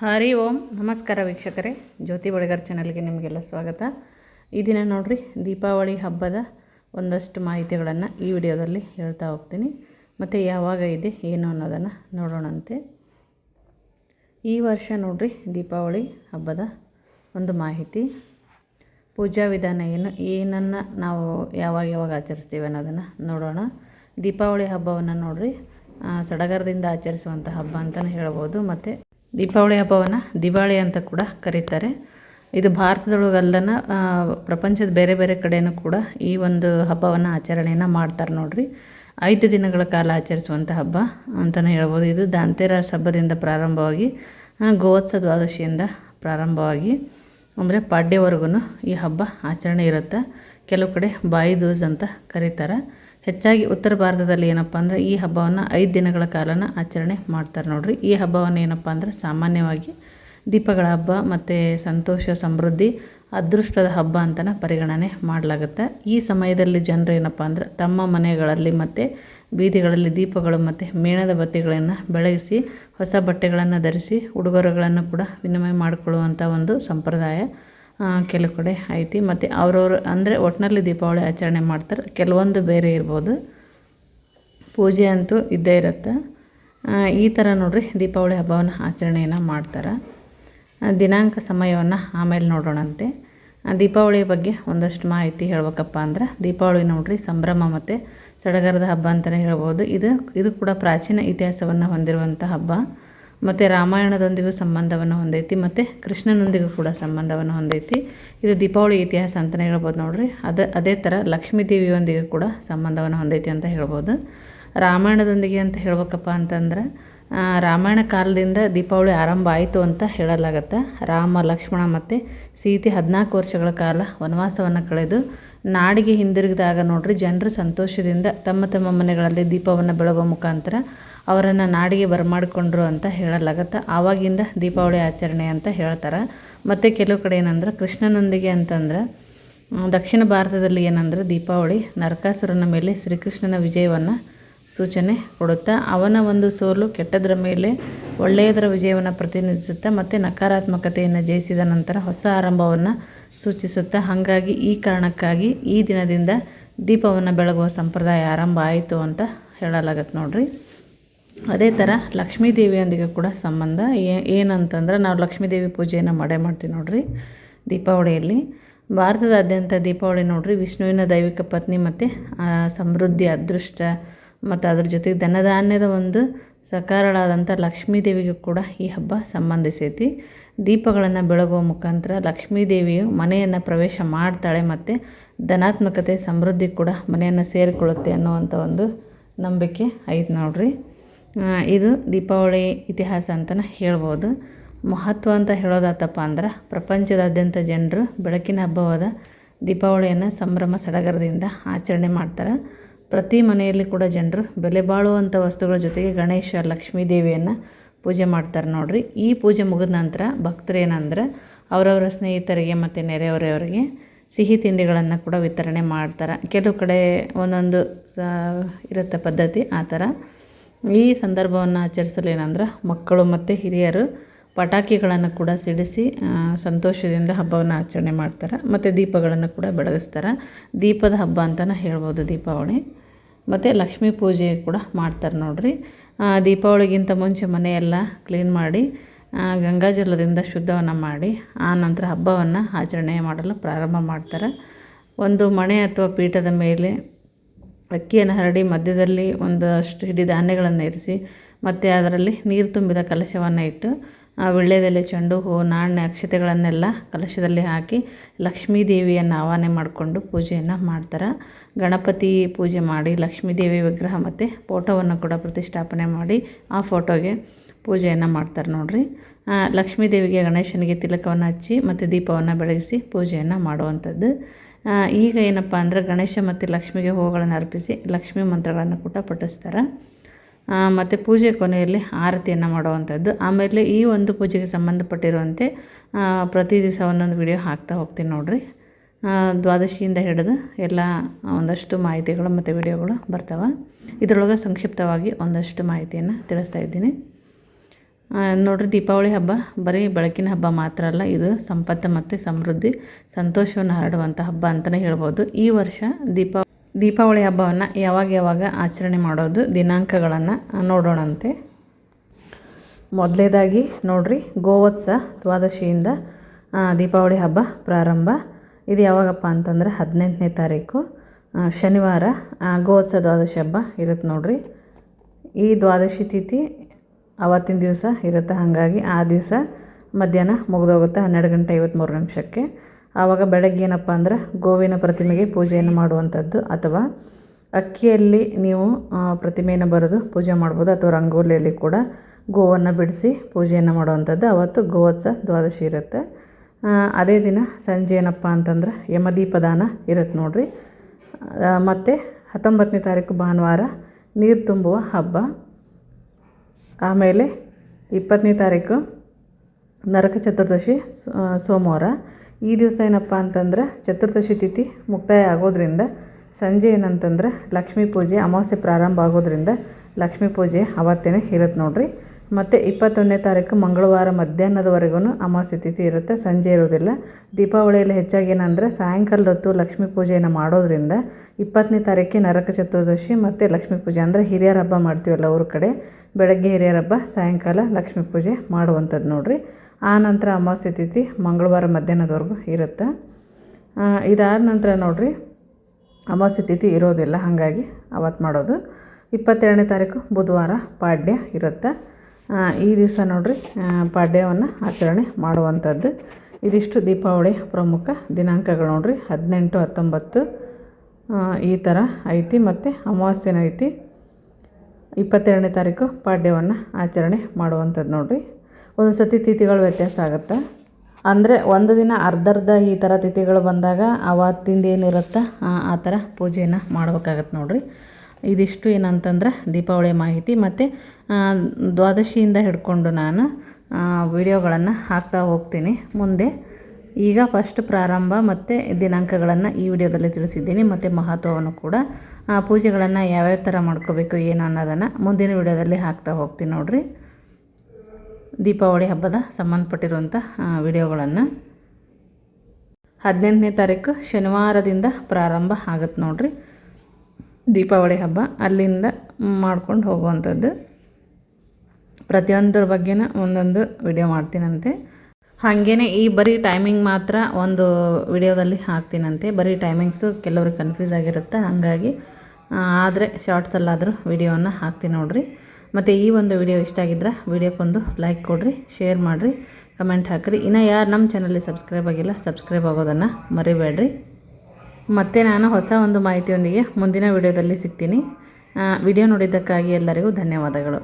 ಹರಿ ಓಂ, ನಮಸ್ಕಾರ ವೀಕ್ಷಕರೇ. ಜ್ಯೋತಿ ಬಳಿಗಾರ್ ಚಾನಲ್ಗೆ ನಿಮಗೆಲ್ಲ ಸ್ವಾಗತ. ಈ ದಿನ ನೋಡಿರಿ, ದೀಪಾವಳಿ ಹಬ್ಬದ ಒಂದಷ್ಟು ಮಾಹಿತಿಗಳನ್ನು ಈ ವಿಡಿಯೋದಲ್ಲಿ ಹೇಳ್ತಾ ಹೋಗ್ತೀನಿ. ಮತ್ತು ಯಾವಾಗ ಇದೆ, ಏನು ಅನ್ನೋದನ್ನು ನೋಡೋಣಂತೆ. ಈ ವರ್ಷ ನೋಡಿರಿ, ದೀಪಾವಳಿ ಹಬ್ಬದ ಒಂದು ಮಾಹಿತಿ. ಪೂಜಾ ವಿಧಾನ ಏನು, ಏನನ್ನು ನಾವು ಯಾವಾಗ ಯಾವಾಗ ಆಚರಿಸ್ತೀವಿ ಅನ್ನೋದನ್ನು ನೋಡೋಣ. ದೀಪಾವಳಿ ಹಬ್ಬವನ್ನು ನೋಡಿರಿ ಸಡಗರದಿಂದ ಆಚರಿಸುವಂಥ ಹಬ್ಬ ಅಂತಲೇ ಹೇಳ್ಬೋದು. ಮತ್ತು ದೀಪಾವಳಿ ಹಬ್ಬವನ್ನು ದಿವಾಳಿ ಅಂತ ಕೂಡ ಕರೀತಾರೆ. ಇದು ಭಾರತದೊಳಗಲ್ಲನ ಪ್ರಪಂಚದ ಬೇರೆ ಬೇರೆ ಕಡೆಯೂ ಕೂಡ ಈ ಒಂದು ಹಬ್ಬವನ್ನು ಆಚರಣೆಯನ್ನು ಮಾಡ್ತಾರೆ ನೋಡ್ರಿ. ಐದು ದಿನಗಳ ಕಾಲ ಆಚರಿಸುವಂಥ ಹಬ್ಬ ಅಂತಲೇ ಹೇಳ್ಬೋದು. ಇದು ದಾಂತೇರಾಸ್ ಹಬ್ಬದಿಂದ ಪ್ರಾರಂಭವಾಗಿ ಗೋವತ್ಸ ದ್ವಾದಶಿಯಿಂದ ಪ್ರಾರಂಭವಾಗಿ, ಅಂದರೆ ಪಾಡ್ಯವರೆಗೂ ಈ ಹಬ್ಬ ಆಚರಣೆ ಇರುತ್ತೆ. ಕೆಲವು ಕಡೆ ಬಾಯಿ ದೂಜ್ ಅಂತ ಕರೀತಾರೆ. ಹೆಚ್ಚಾಗಿ ಉತ್ತರ ಭಾರತದಲ್ಲಿ ಏನಪ್ಪ ಅಂದರೆ ಈ ಹಬ್ಬವನ್ನು ಐದು ದಿನಗಳ ಕಾಲನ ಆಚರಣೆ ಮಾಡ್ತಾರೆ ನೋಡಿರಿ. ಈ ಹಬ್ಬವನ್ನು ಏನಪ್ಪ ಅಂದರೆ ಸಾಮಾನ್ಯವಾಗಿ ದೀಪಗಳ ಹಬ್ಬ ಮತ್ತು ಸಂತೋಷ ಸಮೃದ್ಧಿ ಅದೃಷ್ಟದ ಹಬ್ಬ ಅಂತಲೇ ಪರಿಗಣನೆ ಮಾಡಲಾಗುತ್ತೆ. ಈ ಸಮಯದಲ್ಲಿ ಜನರು ಏನಪ್ಪ ಅಂದ್ರೆ ತಮ್ಮ ಮನೆಗಳಲ್ಲಿ ಮತ್ತು ಬೀದಿಗಳಲ್ಲಿ ದೀಪಗಳು ಮತ್ತು ಮೇಣದ ಬತ್ತಿಗಳನ್ನು ಬೆಳಗಿಸಿ ಹೊಸ ಬಟ್ಟೆಗಳನ್ನು ಧರಿಸಿ ಉಡುಗೊರೆಗಳನ್ನು ಕೂಡ ವಿನಿಮಯ ಮಾಡಿಕೊಳ್ಳುವಂಥ ಒಂದು ಸಂಪ್ರದಾಯ ಕೆಲವು ಕಡೆ ಐತಿ. ಮತ್ತು ಅವ್ರವ್ರ ಅಂದರೆ ಒಟ್ಟಿನಲ್ಲಿ ದೀಪಾವಳಿ ಆಚರಣೆ ಮಾಡ್ತಾರೆ. ಕೆಲವೊಂದು ಬೇರೆ ಇರ್ಬೋದು. ಪೂಜೆ ಅಂತೂ ಇದ್ದೇ ಇರುತ್ತೆ. ಈ ಥರ ನೋಡಿರಿ ದೀಪಾವಳಿ ಹಬ್ಬವನ್ನು ಆಚರಣೆಯನ್ನು ಮಾಡ್ತಾರೆ. ದಿನಾಂಕ ಸಮಯವನ್ನು ಆಮೇಲೆ ನೋಡೋಣಂತೆ. ದೀಪಾವಳಿ ಬಗ್ಗೆ ಒಂದಷ್ಟು ಮಾಹಿತಿ ಹೇಳ್ಬೇಕಪ್ಪ ಅಂದ್ರೆ ದೀಪಾವಳಿ ನೋಡ್ರಿ ಸಂಭ್ರಮ ಮತ್ತು ಸಡಗರದ ಹಬ್ಬ ಅಂತಲೇ ಹೇಳ್ಬೋದು. ಇದು ಇದು ಕೂಡ ಪ್ರಾಚೀನ ಇತಿಹಾಸವನ್ನು ಹೊಂದಿರುವಂಥ ಹಬ್ಬ. ಮತ್ತು ರಾಮಾಯಣದೊಂದಿಗೂ ಸಂಬಂಧವನ್ನು ಹೊಂದೈತಿ, ಮತ್ತು ಕೃಷ್ಣನೊಂದಿಗೂ ಕೂಡ ಸಂಬಂಧವನ್ನು ಹೊಂದೈತಿ. ಇದು ದೀಪಾವಳಿ ಇತಿಹಾಸ ಅಂತಲೇ ಹೇಳ್ಬೋದು ನೋಡಿರಿ. ಅದ, ಅದೇ ಥರ ಲಕ್ಷ್ಮೀ ದೇವಿಯೊಂದಿಗೂ ಕೂಡ ಸಂಬಂಧವನ್ನು ಹೊಂದೈತಿ ಅಂತ ಹೇಳ್ಬೋದು. ರಾಮಾಯಣದೊಂದಿಗೆ ಅಂತ ಹೇಳ್ಬೇಕಪ್ಪ ಅಂತಂದ್ರೆ ರಾಮಾಯಣ ಕಾಲದಿಂದ ದೀಪಾವಳಿ ಆರಂಭ ಆಯಿತು ಅಂತ ಹೇಳಲಾಗತ್ತೆ? ರಾಮ, ಲಕ್ಷ್ಮಣ ಮತ್ತು ಸೀತೆ ಹದಿನಾಲ್ಕು ವರ್ಷಗಳ ಕಾಲ ವನವಾಸವನ್ನು ಕಳೆದು ನಾಡಿಗೆ ಹಿಂದಿರುಗಿದಾಗ ನೋಡ್ರಿ ಜನರು ಸಂತೋಷದಿಂದ ತಮ್ಮ ತಮ್ಮ ಮನೆಗಳಲ್ಲಿ ದೀಪವನ್ನು ಬೆಳಗೋ ಮುಖಾಂತರ ಅವರನ್ನು ನಾಡಿಗೆ ಬರಮಾಡಿಕೊಂಡ್ರು ಅಂತ ಹೇಳಲಾಗತ್ತೆ? ಆವಾಗಿಂದ ದೀಪಾವಳಿ ಆಚರಣೆ ಅಂತ ಹೇಳ್ತಾರೆ. ಮತ್ತು ಕೆಲವು ಕಡೆ ಏನಂದ್ರೆ ಕೃಷ್ಣನೊಂದಿಗೆ ಅಂತಂದ್ರೆ ದಕ್ಷಿಣ ಭಾರತದಲ್ಲಿ ಏನಂದ್ರೆ ದೀಪಾವಳಿ ನರಕಾಸುರನ ಮೇಲೆ ಶ್ರೀಕೃಷ್ಣನ ವಿಜಯವನ್ನು ಸೂಚನೆ ಕೊಡುತ್ತಾ, ಅವನ ಒಂದು ಸೋಲು ಕೆಟ್ಟದರ ಮೇಲೆ ಒಳ್ಳೆಯದರ ವಿಜಯವನ್ನು ಪ್ರತಿನಿಧಿಸುತ್ತಾ, ಮತ್ತು ನಕಾರಾತ್ಮಕತೆಯನ್ನು ಜಯಿಸಿದ ನಂತರ ಹೊಸ ಆರಂಭವನ್ನು ಸೂಚಿಸುತ್ತಾ, ಹಾಗಾಗಿ ಈ ಕಾರಣಕ್ಕಾಗಿ ಈ ದಿನದಿಂದ ದೀಪವನ್ನು ಬೆಳಗುವ ಸಂಪ್ರದಾಯ ಆರಂಭ ಆಯಿತು ಅಂತ ಹೇಳಲಾಗತ್ತೆ ನೋಡ್ರಿ. ಅದೇ ಥರ ಲಕ್ಷ್ಮೀ ದೇವಿಯೊಂದಿಗೆ ಕೂಡ ಸಂಬಂಧ ಏನಂತಂದ್ರೆ ನಾವು ಲಕ್ಷ್ಮೀ ದೇವಿ ಪೂಜೆಯನ್ನು ಮಾಡೇ ಮಾಡ್ತೀವಿ ನೋಡ್ರಿ ದೀಪಾವಳಿಯಲ್ಲಿ. ಭಾರತದಾದ್ಯಂತ ದೀಪಾವಳಿ ನೋಡ್ರಿ ವಿಷ್ಣುವಿನ ದೈವಿಕ ಪತ್ನಿ ಮತ್ತು ಸಮೃದ್ಧಿ, ಅದೃಷ್ಟ ಮತ್ತು ಅದ್ರ ಜೊತೆಗೆ ಧನಧಾನ್ಯದ ಒಂದು ಸಕಾರಳಾದಂಥ ಲಕ್ಷ್ಮೀ ದೇವಿಗೂ ಕೂಡ ಈ ಹಬ್ಬ ಸಂಬಂಧಿಸೈತಿ. ದೀಪಗಳನ್ನು ಬೆಳಗುವ ಮುಖಾಂತರ ಲಕ್ಷ್ಮೀ ದೇವಿಯು ಮನೆಯನ್ನು ಪ್ರವೇಶ ಮಾಡ್ತಾಳೆ ಮತ್ತು ಧನಾತ್ಮಕತೆ, ಸಮೃದ್ಧಿ ಕೂಡ ಮನೆಯನ್ನು ಸೇರಿಕೊಳ್ಳುತ್ತೆ ಅನ್ನುವಂಥ ಒಂದು ನಂಬಿಕೆ ಐತೆ ನೋಡ್ರಿ. ಇದು ದೀಪಾವಳಿ ಇತಿಹಾಸ ಅಂತಲೇ ಹೇಳ್ಬೋದು. ಮಹತ್ವ ಅಂತ ಹೇಳೋದಾತಪ್ಪ ಅಂದ್ರೆ ಪ್ರಪಂಚದಾದ್ಯಂತ ಜನರು ಬೆಳಕಿನ ಹಬ್ಬವಾದ ದೀಪಾವಳಿಯನ್ನು ಸಂಭ್ರಮ ಸಡಗರದಿಂದ ಆಚರಣೆ ಮಾಡ್ತಾರೆ. ಪ್ರತಿ ಮನೆಯಲ್ಲಿ ಕೂಡ ಜನರು ಬೆಲೆ ಬಾಳುವಂಥ ವಸ್ತುಗಳ ಜೊತೆಗೆ ಗಣೇಶ, ಲಕ್ಷ್ಮೀ ದೇವಿಯನ್ನು ಪೂಜೆ ಮಾಡ್ತಾರೆ ನೋಡಿರಿ. ಈ ಪೂಜೆ ಮುಗಿದ ನಂತರ ಭಕ್ತರು ಏನಂದ್ರೆ ಅವರವರ ಸ್ನೇಹಿತರಿಗೆ ಮತ್ತು ನೆರೆಹೊರೆಯವರಿಗೆ ಸಿಹಿ ತಿಂಡಿಗಳನ್ನು ಕೂಡ ವಿತರಣೆ ಮಾಡ್ತಾರೆ. ಕೆಲವು ಕಡೆ ಒಂದೊಂದು ಸ, ಇರುತ್ತೆ ಪದ್ಧತಿ ಆ ಥರ. ಈ ಸಂದರ್ಭವನ್ನು ಆಚರಿಸಲು ಏನಂದ್ರೆ ಮಕ್ಕಳು ಮತ್ತು ಹಿರಿಯರು ಪಟಾಕಿಗಳನ್ನು ಕೂಡ ಸಿಡಿಸಿ ಸಂತೋಷದಿಂದ ಹಬ್ಬವನ್ನು ಆಚರಣೆ ಮಾಡ್ತಾರೆ. ಮತ್ತು ದೀಪಗಳನ್ನು ಕೂಡ ಬೆಳಗಿಸ್ತಾರೆ. ದೀಪದ ಹಬ್ಬ ಅಂತಲೇ ಹೇಳ್ಬೋದು ದೀಪಾವಳಿ. ಮತ್ತು ಲಕ್ಷ್ಮೀ ಪೂಜೆ ಕೂಡ ಮಾಡ್ತಾರೆ ನೋಡಿರಿ. ದೀಪಾವಳಿಗಿಂತ ಮುಂಚೆ ಮನೆಯೆಲ್ಲ ಕ್ಲೀನ್ ಮಾಡಿ ಗಂಗಾಜಲದಿಂದ ಶುದ್ಧವನ್ನು ಮಾಡಿ, ಆ ನಂತರ ಹಬ್ಬವನ್ನು ಆಚರಣೆ ಮಾಡಲು ಪ್ರಾರಂಭ ಮಾಡ್ತಾರೆ. ಒಂದು ಮಣೆ ಅಥವಾ ಪೀಠದ ಮೇಲೆ ಅಕ್ಕಿಯನ್ನು ಹರಡಿ ಮಧ್ಯದಲ್ಲಿ ಒಂದಷ್ಟು ಹಿಡಿ ಧಾನ್ಯಗಳನ್ನು ಇರಿಸಿ, ಮತ್ತು ಅದರಲ್ಲಿ ನೀರು ತುಂಬಿದ ಕಲಶವನ್ನು ಇಟ್ಟು ಆ ವೀಳ್ಯದೆಲೆ ಚೆಂಡು ಹೂ, ನಾಣ್ಯ, ಅಕ್ಷತೆಗಳನ್ನೆಲ್ಲ ಕಲಶದಲ್ಲಿ ಹಾಕಿ ಲಕ್ಷ್ಮೀ ದೇವಿಯನ್ನು ಆವಾಹನೆ ಮಾಡಿಕೊಂಡು ಪೂಜೆಯನ್ನು ಮಾಡ್ತಾರೆ. ಗಣಪತಿ ಪೂಜೆ ಮಾಡಿ ಲಕ್ಷ್ಮೀ ದೇವಿ ವಿಗ್ರಹ ಮತ್ತು ಫೋಟೋವನ್ನು ಕೂಡ ಪ್ರತಿಷ್ಠಾಪನೆ ಮಾಡಿ ಆ ಫೋಟೋಗೆ ಪೂಜೆಯನ್ನು ಮಾಡ್ತಾರೆ ನೋಡಿರಿ. ಲಕ್ಷ್ಮೀ ದೇವಿಗೆ ಗಣೇಶನಿಗೆ ತಿಲಕವನ್ನು ಹಚ್ಚಿ ಮತ್ತು ದೀಪವನ್ನು ಬೆಳಗಿಸಿ ಪೂಜೆಯನ್ನು ಮಾಡುವಂಥದ್ದು. ಈಗ ಏನಪ್ಪ ಅಂದ್ರೆ ಗಣೇಶ ಮತ್ತು ಲಕ್ಷ್ಮಿಗೆ ಹೂಗಳನ್ನು ಅರ್ಪಿಸಿ ಲಕ್ಷ್ಮೀ ಮಂತ್ರಗಳನ್ನು ಕೂಡ ಪಠಿಸ್ತಾರೆ. ಮತ್ತು ಪೂಜೆ ಕೊನೆಯಲ್ಲಿ ಆರತಿಯನ್ನು ಮಾಡುವಂಥದ್ದು. ಆಮೇಲೆ ಈ ಒಂದು ಪೂಜೆಗೆ ಸಂಬಂಧಪಟ್ಟಿರುವಂತೆ ಪ್ರತಿ ದಿವಸ ಒಂದೊಂದು ವಿಡಿಯೋ ಹಾಕ್ತಾ ಹೋಗ್ತೀನಿ ನೋಡಿರಿ. ದ್ವಾದಶಿಯಿಂದ ಹಿಡಿದು ಎಲ್ಲ ಒಂದಷ್ಟು ಮಾಹಿತಿಗಳು ಮತ್ತು ವಿಡಿಯೋಗಳು ಬರ್ತಾವೆ. ಇದರೊಳಗೆ ಸಂಕ್ಷಿಪ್ತವಾಗಿ ಒಂದಷ್ಟು ಮಾಹಿತಿಯನ್ನು ತಿಳಿಸ್ತಾ ಇದ್ದೀನಿ. ನೋಡಿರಿ ದೀಪಾವಳಿ ಹಬ್ಬ, ಬರೀ ಬೆಳಕಿನ ಹಬ್ಬ ಮಾತ್ರ ಅಲ್ಲ, ಇದು ಸಂಪತ್ತು ಮತ್ತು ಸಮೃದ್ಧಿ, ಸಂತೋಷವನ್ನು ಹರಡುವಂಥ ಹಬ್ಬ ಅಂತಲೇ ಹೇಳ್ಬೋದು. ಈ ವರ್ಷ ದೀಪಾ ದೀಪಾವಳಿ ಹಬ್ಬವನ್ನು ಯಾವಾಗ ಯಾವಾಗ ಆಚರಣೆ ಮಾಡೋದು, ದಿನಾಂಕಗಳನ್ನು ನೋಡೋಣಂತೆ. ಮೊದಲೇದಾಗಿ ನೋಡ್ರಿ, ಗೋವತ್ಸ ದ್ವಾದಶಿಯಿಂದ ದೀಪಾವಳಿ ಹಬ್ಬ ಪ್ರಾರಂಭ. ಇದು ಯಾವಾಗಪ್ಪ ಅಂತಂದ್ರೆ ಹದಿನೆಂಟನೇ ತಾರೀಕು ಶನಿವಾರ ಗೋವತ್ಸ ದ್ವಾದಶಿ ಹಬ್ಬ ಇರುತ್ತೆ ನೋಡ್ರಿ. ಈ ದ್ವಾದಶಿ ತಿಥಿ ಅವತ್ತಿನ ದಿವಸ ಇರುತ್ತೆ, ಹಾಗಾಗಿ ಆ ದಿವಸ ಮಧ್ಯಾಹ್ನ ಮುಗಿದೋಗುತ್ತೆ ಹನ್ನೆರಡು ಗಂಟೆ ಐವತ್ತ್ಮೂರು ನಿಮಿಷಕ್ಕೆ. ಆವಾಗ ಬೆಳಗ್ಗೆ ಏನಪ್ಪ ಅಂದ್ರೆ ಗೋವಿನ ಪ್ರತಿಮೆಗೆ ಪೂಜೆಯನ್ನು ಮಾಡುವಂಥದ್ದು ಅಥವಾ ಅಕ್ಕಿಯಲ್ಲಿ ನೀವು ಪ್ರತಿಮೆಯನ್ನು ಬರೆದು ಪೂಜೆ ಮಾಡ್ಬೋದು ಅಥವಾ ರಂಗೋಲಿಯಲ್ಲಿ ಕೂಡ ಗೋವನ್ನು ಬಿಡಿಸಿ ಪೂಜೆಯನ್ನು ಮಾಡುವಂಥದ್ದು. ಅವತ್ತು ಗೋವತ್ಸ ದ್ವಾದಶಿ ಇರುತ್ತೆ. ಅದೇ ದಿನ ಸಂಜೆ ಏನಪ್ಪ ಅಂತಂದ್ರೆ ಯಮದೀಪದಾನ ಇರುತ್ತೆ ನೋಡಿರಿ. ಮತ್ತು ಹತ್ತೊಂಬತ್ತನೇ ತಾರೀಕು ಭಾನುವಾರ ನೀರು ತುಂಬುವ ಹಬ್ಬ. ಆಮೇಲೆ ಇಪ್ಪತ್ತನೇ ತಾರೀಕು ನರಕ ಚತುರ್ದಶಿ ಸೋಮವಾರ. ಈ ದಿವಸ ಏನಪ್ಪ ಅಂತಂದ್ರೆ ಚತುರ್ದಶಿ ತಿಥಿ ಮುಕ್ತಾಯ ಆಗೋದ್ರಿಂದ ಸಂಜೆ ಏನಂತಂದ್ರೆ ಲಕ್ಷ್ಮೀ ಪೂಜೆ ಅಮಾವಾಸ್ಯೆ ಪ್ರಾರಂಭ ಆಗೋದ್ರಿಂದ ಲಕ್ಷ್ಮೀ ಪೂಜೆ ಅವತ್ತೇ ಇರುತ್ತೆ ನೋಡಿರಿ. ಮತ್ತು ಇಪ್ಪತ್ತೊಂದನೇ ತಾರೀಕು ಮಂಗಳವಾರ ಮಧ್ಯಾಹ್ನದವರೆಗೂ ಅಮಾವಾಸ್ಯೆ ತಿಥಿ ಇರುತ್ತೆ, ಸಂಜೆ ಇರೋದಿಲ್ಲ. ದೀಪಾವಳಿಯಲ್ಲಿ ಹೆಚ್ಚಾಗಿ ಏನಂದರೆ ಸಾಯಂಕಾಲದ ಹೊತ್ತು ಲಕ್ಷ್ಮೀ ಪೂಜೆಯನ್ನು ಮಾಡೋದ್ರಿಂದ ಇಪ್ಪತ್ತನೇ ತಾರೀಕಿಗೆ ನರಕ ಚತುರ್ದಶಿ ಮತ್ತು ಲಕ್ಷ್ಮೀ ಪೂಜೆ. ಅಂದರೆ ಹಿರಿಯರ ಹಬ್ಬ ಮಾಡ್ತೀವಲ್ಲ ಅವ್ರ ಕಡೆ, ಬೆಳಗ್ಗೆ ಹಿರಿಯರ ಹಬ್ಬ, ಸಾಯಂಕಾಲ ಲಕ್ಷ್ಮೀ ಪೂಜೆ ಮಾಡುವಂಥದ್ದು ನೋಡ್ರಿ. ಆ ನಂತರ ಅಮಾವಾಸ್ಯೆ ತಿಥಿ ಮಂಗಳವಾರ ಮಧ್ಯಾಹ್ನದವರೆಗೂ ಇರುತ್ತೆ. ಇದಾದ ನಂತರ ನೋಡಿರಿ, ಅಮಾವಾಸ್ಯೆ ತಿಥಿ ಇರೋದಿಲ್ಲ, ಹಾಗಾಗಿ ಅವತ್ತು ಮಾಡೋದು. ಇಪ್ಪತ್ತೆರಡನೇ ತಾರೀಕು ಬುಧವಾರ ಪಾಡ್ಯ ಇರುತ್ತೆ. ಈ ದಿವಸ ನೋಡಿರಿ ಪಾಡ್ಯವನ್ನು ಆಚರಣೆ ಮಾಡುವಂಥದ್ದು. ಇದಿಷ್ಟು ದೀಪಾವಳಿ ಪ್ರಮುಖ ದಿನಾಂಕಗಳು ನೋಡಿರಿ, ಹದಿನೆಂಟು, ಹತ್ತೊಂಬತ್ತು ಈ ಥರ ಐತಿ. ಮತ್ತು ಅಮಾವಾಸ್ಯೆನೂ ಐತಿ. ಇಪ್ಪತ್ತೆರಡನೇ ತಾರೀಕು ಪಾಡ್ಯವನ್ನು ಆಚರಣೆ ಮಾಡುವಂಥದ್ದು ನೋಡ್ರಿ. ಒಂದು ಸತಿ ತಿಥಿಗಳು ವ್ಯತ್ಯಾಸ ಆಗುತ್ತೆ. ಅಂದರೆ ಒಂದು ದಿನ ಅರ್ಧರ್ಧ ಈ ಥರ ತಿಥಿಗಳು ಬಂದಾಗ ಅವತ್ತಿಂದ ಏನಿರುತ್ತೆ, ಆ ಥರ ಪೂಜೆಯನ್ನು ಮಾಡ್ಬೇಕಾಗತ್ತೆ ನೋಡಿರಿ. ಇದಿಷ್ಟು ಏನಂತಂದ್ರೆ ದೀಪಾವಳಿ ಮಾಹಿತಿ ಮತ್ತು ದ್ವಾದಶಿಯಿಂದ ಹಿಡ್ಕೊಂಡು ನಾನು ವಿಡಿಯೋಗಳನ್ನು ಹಾಕ್ತಾ ಹೋಗ್ತೀನಿ. ಮುಂದೆ ಈಗ ಫಸ್ಟ್ ಪ್ರಾರಂಭ ಮತ್ತು ದಿನಾಂಕಗಳನ್ನು ಈ ವಿಡಿಯೋದಲ್ಲಿ ತಿಳಿಸಿದ್ದೀನಿ. ಮತ್ತು ಮಹತ್ವವನ್ನು ಕೂಡ ಪೂಜೆಗಳನ್ನು ಯಾವ್ಯಾವ ಥರ ಮಾಡ್ಕೋಬೇಕು, ಏನು ಅನ್ನೋದನ್ನು ಮುಂದಿನ ವಿಡಿಯೋದಲ್ಲಿ ಹಾಕ್ತಾ ಹೋಗ್ತೀನಿ ನೋಡ್ರಿ. ದೀಪಾವಳಿ ಹಬ್ಬದ ಸಂಬಂಧಪಟ್ಟಿರುವಂಥ ವಿಡಿಯೋಗಳನ್ನು. ಹದಿನೆಂಟನೇ ತಾರೀಕು ಶನಿವಾರದಿಂದ ಪ್ರಾರಂಭ ಆಗುತ್ತೆ ನೋಡಿರಿ. ದೀಪಾವಳಿ ಹಬ್ಬ ಅಲ್ಲಿಂದ ಮಾಡ್ಕೊಂಡು ಹೋಗುವಂಥದ್ದು. ಪ್ರತಿಯೊಂದರ ಬಗ್ಗೆನ ಒಂದೊಂದು ವಿಡಿಯೋ ಮಾಡ್ತೀನಂತೆ. ಹಾಗೇ ಈ ಬರೀ ಟೈಮಿಂಗ್ ಮಾತ್ರ ಒಂದು ವಿಡಿಯೋದಲ್ಲಿ ಹಾಕ್ತೀನಂತೆ. ಬರೀ ಟೈಮಿಂಗ್ಸು ಕೆಲವ್ರಿಗೆ ಕನ್ಫ್ಯೂಸ್ ಆಗಿರುತ್ತೆ. ಹಾಗಾಗಿ ಆದರೆ ಶಾರ್ಟ್ಸಲ್ಲಾದರೂ ವಿಡಿಯೋನ ಹಾಕ್ತೀನಿ ನೋಡ್ರಿ. ಮತ್ತು ಈ ಒಂದು ವಿಡಿಯೋ ಇಷ್ಟ ಆಗಿದ್ರೆ ವಿಡಿಯೋಕ್ಕೊಂದು ಲೈಕ್ ಕೊಡಿರಿ ಶೇರ್ ಮಾಡಿರಿ ಕಮೆಂಟ್ ಹಾಕಿರಿ. ಇನ್ನು ಯಾರು ನಮ್ಮ ಚಾನಲ್ಲಿ ಸಬ್ಸ್ಕ್ರೈಬ್ ಆಗಿಲ್ಲ ಸಬ್ಸ್ಕ್ರೈಬ್ ಆಗೋದನ್ನು ಮರಿಬೇಡ್ರಿ. ಮತ್ತು ನಾನು ಹೊಸ ಒಂದು ಮಾಹಿತಿಯೊಂದಿಗೆ ಮುಂದಿನ ವಿಡಿಯೋದಲ್ಲಿ ಸಿಗ್ತೀನಿ. ವಿಡಿಯೋ ನೋಡಿದ್ದಕ್ಕಾಗಿ ಎಲ್ಲರಿಗೂ ಧನ್ಯವಾದಗಳು.